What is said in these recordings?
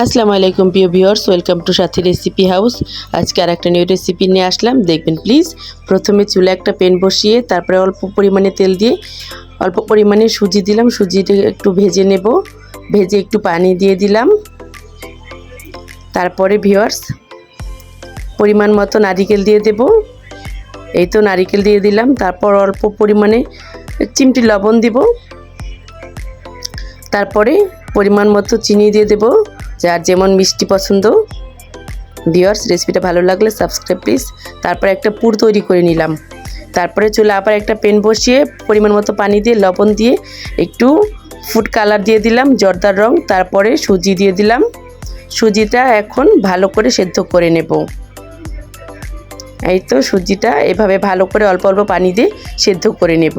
আসসালামু আলাইকুম, প্রিয় viewers, welcome to Sathi recipe house. আজকে আর একটা নিউ রেসিপি নিয়ে আসলাম। দেখবেন প্লিজ প্রথমে চুলে একটা প্যান বসিয়ে, তারপরে অল্প পরিমাণে তেল দিয়ে, অল্প পরিমাণে সুজি দিলাম। সুজিটা একটু ভেজে নেব। ভেজে একটু পানি দিয়ে দিলাম। তারপরে ভিউয়ার্স, পরিমাণ মতো নারিকেল দিয়ে দেব। এই তো নারিকেল দিয়ে দিলাম। তারপর অল্প পরিমাণে চিমটি লবণ দিব। তারপরে পরিমাণ মতো চিনি দিয়ে দেব। যার যেমন মিষ্টি পছন্দ ভিওয়ার্স রেসিপিটা ভালো লাগলে সাবস্ক্রাইব প্লিজ তারপরে একটা পুর তৈরি করে নিলাম। তারপরে চলে আবার একটা পেন বসিয়ে পরিমাণ মতো পানি দিয়ে, লবণ দিয়ে একটু ফুড কালার দিয়ে দিলাম, জর্দার রং। তারপরে সুজি দিয়ে দিলাম। সুজিটা এখন ভালো করে সেদ্ধ করে নেব। এই তো সুজিটা এভাবে ভালো করে অল্প অল্প পানি দিয়ে সেদ্ধ করে নেব।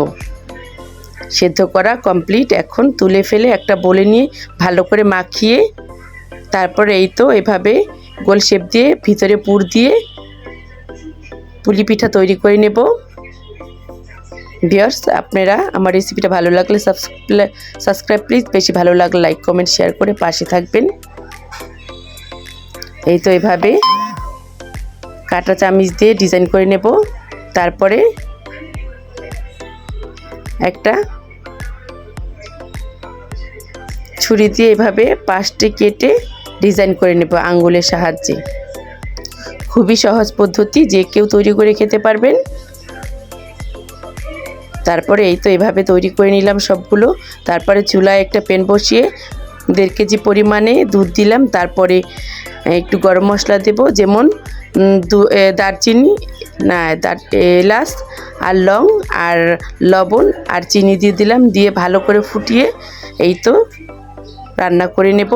সেদ্ধ করা কমপ্লিট এখন তুলে ফেলে একটা বলে নিয়ে ভালো করে মাখিয়ে তারপরে এই তো এভাবে গোল শেপ দিয়ে ভিতরে পুর দিয়ে পুলি পিঠা তৈরি করে নেব। ভিওর্স আপনারা আমার রেসিপিটা ভালো লাগলে সাবস্ক্রাইব প্লিজ। বেশি ভালো লাগলে লাইক, কমেন্ট, শেয়ার করে পাশে থাকবেন। এই তো এভাবে কাটা চামিচ দিয়ে ডিজাইন করে নেব। তারপরে একটা ছুরি দিয়ে এভাবে পাশটি কেটে ডিজাইন করে নেব আঙ্গুলের সাহায্যে। খুবই সহজ পদ্ধতি যে কেউ তৈরি করে খেতে পারবেন। তারপরে এই তো এভাবে তৈরি করে নিলাম সবগুলো। তারপরে চুলায় একটা প্যান বসিয়ে দেড় কেজি পরিমাণে দুধ দিলাম। তারপরে একটু গরম মশলা দেব, যেমন দারচিনি, না এলাচ আর লং আর লবণ আর চিনি দিয়ে দিলাম। দিয়ে ভালো করে ফুটিয়ে এই তো রান্না করে নেব।